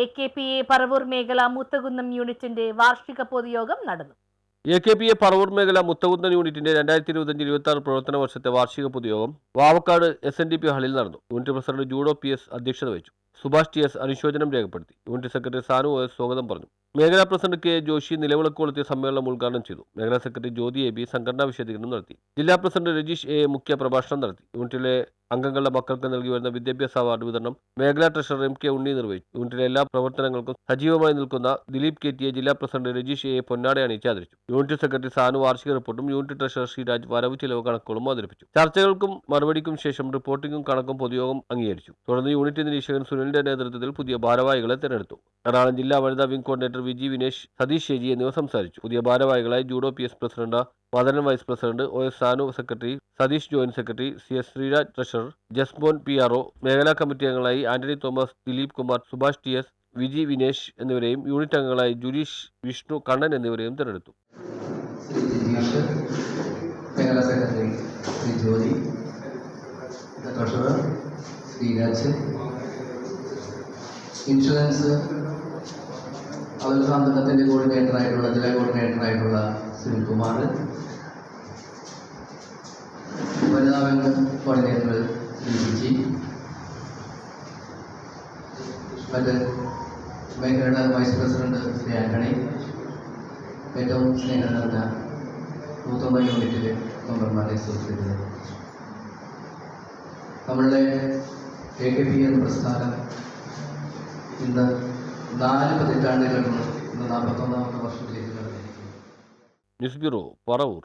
A K P A Paravur മേഖല മുത്തകുന്നം യൂണിറ്റിന്റെ വാർഷിക പൊതുയോഗം നടന്നു. A K P A Paravur മേഖല മുത്തകുന്നം യൂണിറ്റിന്റെ രണ്ടായിരത്തി ഇരുപത്തഞ്ച് ഇരുപത്തി ആറ് പ്രവർത്തന വർഷത്തെ വാർഷിക പൊതുയോഗം Vavakkad S N D P ഹാളിൽ നടന്നു. Unit president Judo P S അധ്യക്ഷത വഹിച്ചു. സുഭാഷ് ടി എസ് അനുശോചനം രേഖപ്പെടുത്തി. യൂണിറ്റ് സെക്രട്ടറി സാനു എസ് സ്വാഗതം പറഞ്ഞു. മേഖലാ പ്രസിഡന്റ് കെ ജോഷി നിലവിളക്ക് കൊളുത്തിയ സമ്മേളനം ഉദ്ഘാടനം ചെയ്തു. മേഖലാ സെക്രട്ടറി ജ്യോതി എ ബി സംഘടനാ വിശദീകരണം നടത്തി. ജില്ലാ പ്രസിഡന്റ് രജീഷ് എ മുഖ്യ പ്രഭാഷണം നടത്തി. യൂണിറ്റിലെ അംഗങ്ങളുടെ മക്കൾക്ക് നൽകി വരുന്ന വിദ്യാഭ്യാസ അവാർഡ് വിതരണം മേഖലാ ട്രഷറർ എം കെ ഉണ്ണി നിർവഹിച്ചു. യൂണിറ്റിലെ എല്ലാ പ്രവർത്തനങ്ങൾക്കും സജീവമായി നിൽക്കുന്ന ദിലീപ് കെ ടി എ ജില്ലാ പ്രസിഡന്റ് രജീഷ് എ പൊന്നാടെ അണിയിച്ച് ആദരിച്ചു. യൂണിറ്റ് സെക്രട്ടറി സാനു വാർഷിക റിപ്പോർട്ടും യൂണിറ്റ് ട്രഷറർ ശ്രീരാജ് വരവ് ചെലവ് കണക്കുകളും അവതരിപ്പിച്ചു. ചർച്ചകൾക്കും മറുപടിക്കും ശേഷം റിപ്പോർട്ടിംഗും കണക്കും പൊതുയോഗം അംഗീകരിച്ചു. തുടർന്ന് യൂണിറ്റ് നിരീക്ഷകൻ സുനിലിന്റെ നേതൃത്വത്തിൽ പുതിയ ഭാരവാഹികളെ തെരഞ്ഞെടുത്തു. എറണാകുളം ജില്ലാ വനിതാ വിംഗ് കോർഡിനേറ്റർ വിജി വിനേഷ് സതീഷ് ഷെജി എന്നിവർ സംസാരിച്ചു. പുതിയ ഭാരവാഹികളായി Judo P S president Madanan vice president O S Sanu secretary Satheesh joint secretary C S Sreeraj treasurer Jasmon P R O മേഖലാ കമ്മിറ്റി അംഗങ്ങളായി ആന്റണി തോമസ് ദിലീപ് കുമാർ സുഭാഷ് ടി എസ് വിജി വിനേഷ് എന്നിവരെയും യൂണിറ്റ് അംഗങ്ങളായി ജുരീഷ് വിഷ്ണു കണ്ണൻ എന്നിവരെയും തെരഞ്ഞെടുത്തു. ഇൻഷുറൻസ് അവരുടെ സംഘടനത്തിന്റെ കോർഡിനേറ്ററായിട്ടുള്ള ജില്ലാ കോർഡിനേറ്ററായിട്ടുള്ള സുനിൽകുമാർ വനിതാ ബംഗ് കോർഡിനേറ്റർ ജി മറ്റ് മേഖലയുടെ വൈസ് പ്രസിഡന്റ് ശ്രീ ആന്റണി ഏറ്റവും സ്നേഹം നിറഞ്ഞ നൂറ്റൊന്ന് യൂണിറ്റിലെ മെമ്പർമാരെ സൂചിപ്പിച്ചത് നമ്മളുടെ എ കെ പി എന്ന പ്രസ്ഥാനം ഇന്ന് നാല് പതിറ്റാണ്ട് കഴിഞ്ഞു ഇന്ന് നാൽപ്പത്തൊന്നാമത്തെ വർഷത്തിലേക്ക് ന്യൂസ് ബ്യൂറോ പറവൂർ.